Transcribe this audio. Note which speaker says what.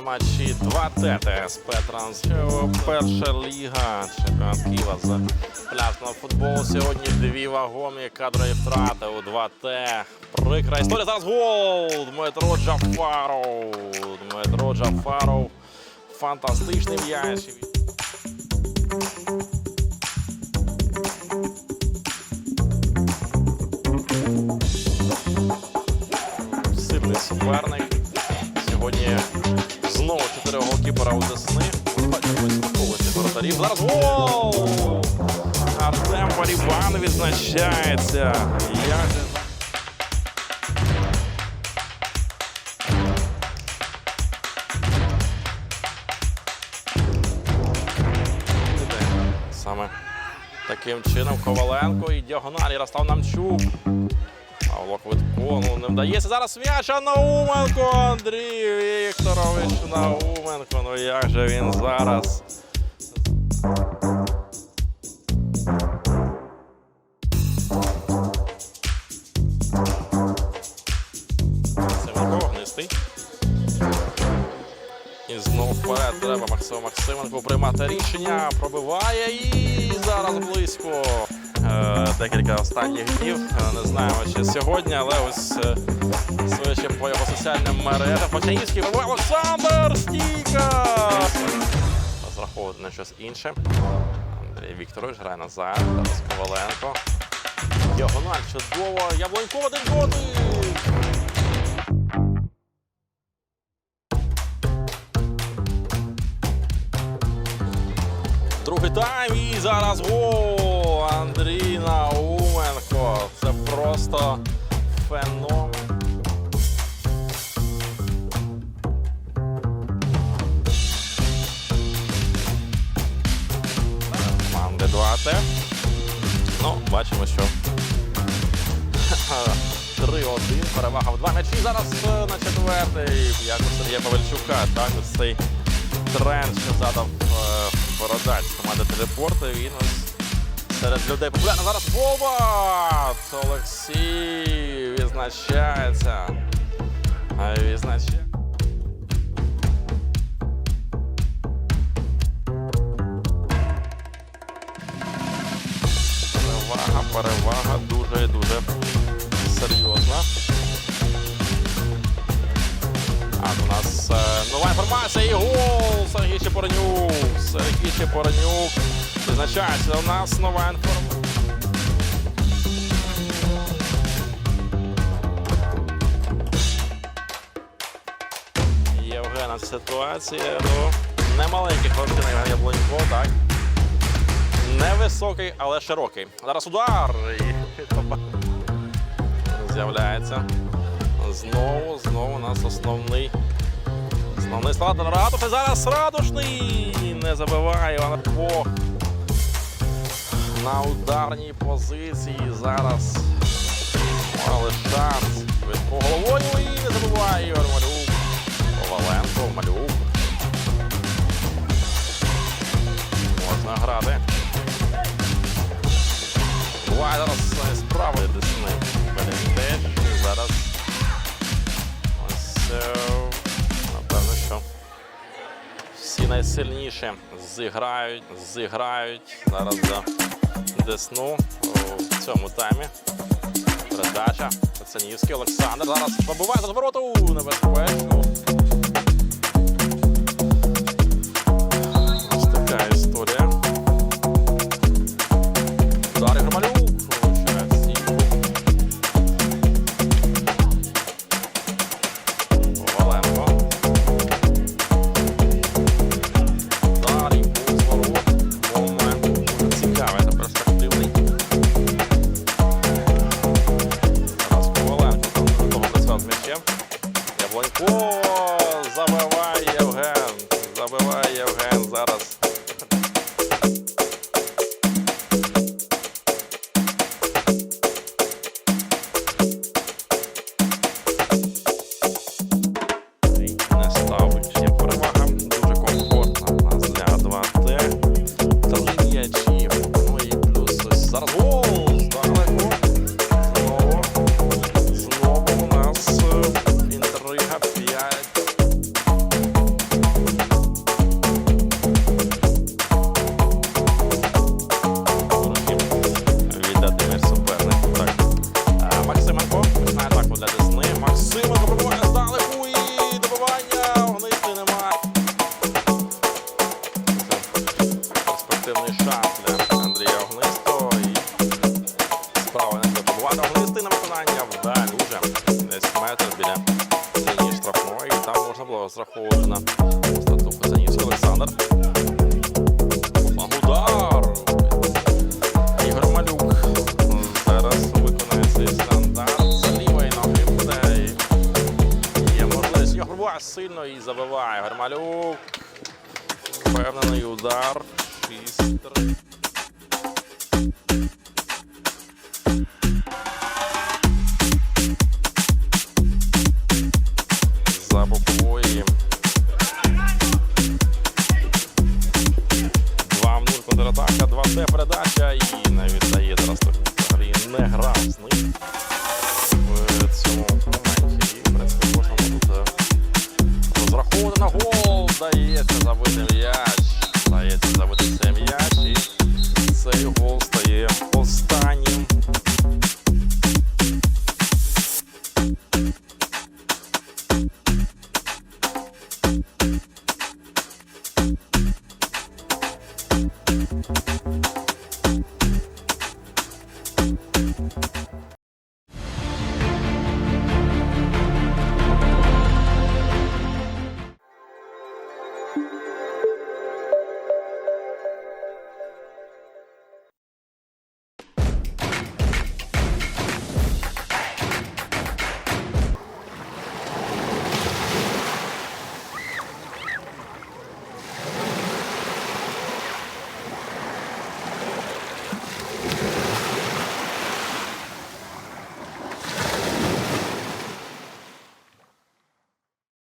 Speaker 1: матчі 2 ТТСП Трансфер. Перша ліга. Чемпіонат Києва з пляжного футболу. Сьогодні дві вагомі кадрові втрати у 2Т. Прикра історія. Зараз гол! Дмитро Джафаров. Дмитро Джафаров. Фантастичний м'яч. Сильний суперник. Воротарів. Зараз гол! Артем Парібан відзначається. Як Саме таким чином Коваленко і діагоналі Ярослав Намчук. Павло Квитко, ну не вдається. Зараз м'яч, а Науменко, Андрій Вікторович Науменко. Ну як же він зараз? Треба Максиму Максименку приймати рішення. Пробиває і зараз близько. Е, Декілька останніх днів. Е, Не знаємо, чи сьогодні, але ось е, судячи по його соціальним мережам. Почаївський вибив Олександр Стійка! Розраховувати на щось інше. Андрій Вікторович грає назад. Зараз Коваленко. Діагональ чудово. Яблонько один дотик. Другий тайм і зараз гол Андрій Науменко. Це просто феномен. Команди 2Т. Ну, бачимо, що 3-1. Перевага в два м'ячі. Зараз е, на четвертий. Як у Сергія Павельчука. Так, ось цей тренд, що задав бородач з команди телепорту. Він серед людей популярно. Зараз Вова! Олексій відзначається. Відзначає. Перевага, перевага дуже і дуже серйозна. А у нас е, нова інформація і гол Сергій Чепорнюк. Сергій Чепорнюк. Визначається у нас нова інформація. Євгена ситуація. Ну, немаленький хлопчина Євген Яблонько, так. Невисокий, але широкий. Зараз удар. З'являється. Знову, знову у нас основний. Основний склад Радуш. І зараз радушний. Не забиває Іван Бог. На ударній позиції. Зараз мали шанс. Від головою і не забиває Ігор Малюк. Коваленко, Малюк. Можна грати. Буває зараз е, справа Десни. Всі найсильніші зіграють, зіграють зараз за Десну у цьому таймі. Передача. Пацанівський Олександр. Зараз побиває з розвороту. Небезпечно. набиває Євген зараз. Заніс Олександр. Удар! Ігор Зараз виконує цей стандарт. Заліває ноги буде. Є можливість. Його сильно і забиває. Гармалюк Малюк. Впевнений удар. Шістер. на гол. Дається забити м'яч. Дається забити цей м'яч. І цей гол стає останнім.